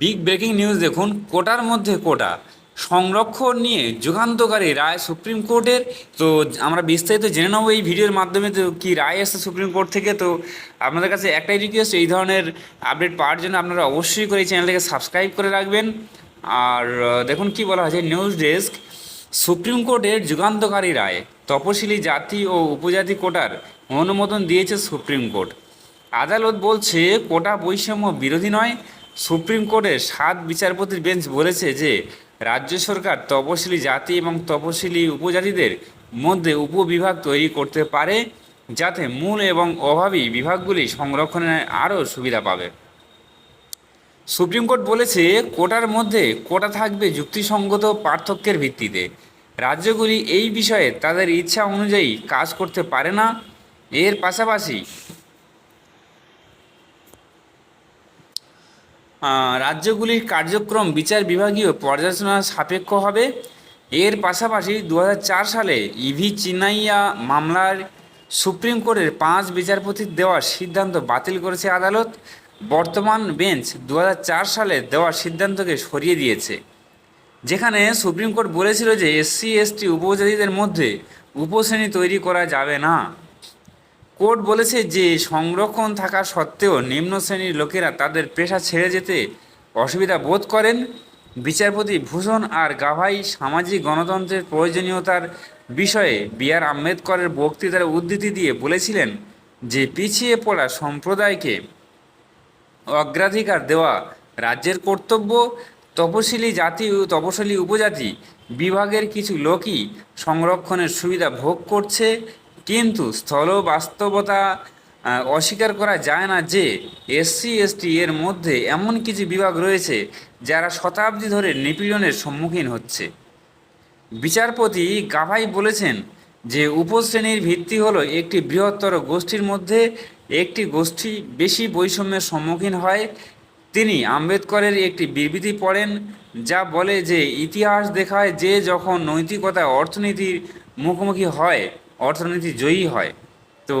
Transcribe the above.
Big breaking news দেখুন, কোটার মধ্যে কোটা। সংরক্ষণ নিয়ে যুগান্তকারী রায় সুপ্রিম কোর্টের তো আমরা বিস্তারিত জেনে নেব এই ভিডিওর মাধ্যমে, তো কী রায় এসেছে সুপ্রিম কোর্ট থেকে, তো আপনাদের কাছে একটাই রিকোয়েস্ট এই ধরনের আপডেট পাওয়ার জন্য আপনারা অবশ্যই করে এই চ্যানেলটাকে সাবস্ক্রাইব করে রাখবেন। আর দেখুন কি বলা হয়েছে নিউজ ডেস্ক সুপ্রিম কোর্টের যুগান্তকারী রায়, তপশিলি জাতি ও উপজাতি কোটার অনুমোদন দিয়েছে সুপ্রিম কোর্ট আদালত বলছে, কোটা বৈষম্য বিরোধী নয় সুপ্রিম কোর্টের সাত বিচারপতির বেঞ্চ বলেছে যে, রাজ্য সরকার তপশিলি জাতি এবং তপশিলি উপজাতিদের মধ্যে উপবিভাগ তৈরি করতে পারে, যাতে মূল এবং অভাবী বিভাগগুলি সংরক্ষণে আরও সুবিধা পাবে। সুপ্রিম কোর্ট বলেছে, কোটার মধ্যে কোটা থাকবে যুক্তিসঙ্গত পার্থক্যের ভিত্তিতে। রাজ্যগুলি এই বিষয়ে তাদের ইচ্ছা অনুযায়ী কাজ করতে পারে না। এর পাশাপাশি রাজ্যগুলির কার্যক্রম বিচার বিভাগীয় পর্যালোচনা সাপেক্ষ হবে। এর পাশাপাশি দু হাজার চার সালে ইভি চিনাইয়া মামলার সুপ্রিম কোর্টের পাঁচ বিচারপতির দেওয়া সিদ্ধান্ত বাতিল করেছে আদালত। বর্তমান বেঞ্চ দু হাজার চার সালে দেওয়া সিদ্ধান্তকে সরিয়ে দিয়েছে। যেখানে সুপ্রিম কোর্ট বলেছিল যে এসসি, এসটি উপজাতিদের মধ্যে উপশ্রেণী তৈরি করা যাবে না। কোর্ট বলেছে যে সংরক্ষণ থাকা সত্ত্বেও নিম্ন শ্রেণির লোকেরা তাদের পেশা ছেড়ে যেতে অসুবিধা বোধ করেন। বিচারপতি ভূষণ আর গাভাই সামাজিক গণতন্ত্রের প্রয়োজনীয়তার বিষয়ে বি আর আম্বেদকরের বক্তৃতার উদ্ধৃতি দিয়ে বলেছিলেন যে পিছিয়ে পড়া সম্প্রদায়কে অগ্রাধিকার দেওয়া রাজ্যের কর্তব্য। তপশিলি জাতি ও তপশিলি উপজাতি বিভাগের কিছু লোকই সংরক্ষণের সুবিধা ভোগ করছে কিন্তু স্থল বাস্তবতা অস্বীকার করা যায় না যে এসসি, এসটি এর মধ্যে এমন কিছু বিভাগ রয়েছে যারা শতাব্দী ধরে নিপীড়নের সম্মুখীন হচ্ছে। বিচারপতি গাভাই বলেছেন যে উপশ্রেণীর ভিত্তি হলো একটি বৃহত্তর গোষ্ঠীর মধ্যে একটি গোষ্ঠী বেশি বৈষম্যের সম্মুখীন হয়। তিনি আম্বেদকরের একটি বিবৃতি পড়েন যা বলে যে ইতিহাস দেখায় যে যখন নৈতিকতা, অর্থনীতির মুখোমুখি হয় অর্থনীতি জয়ী হয়। তো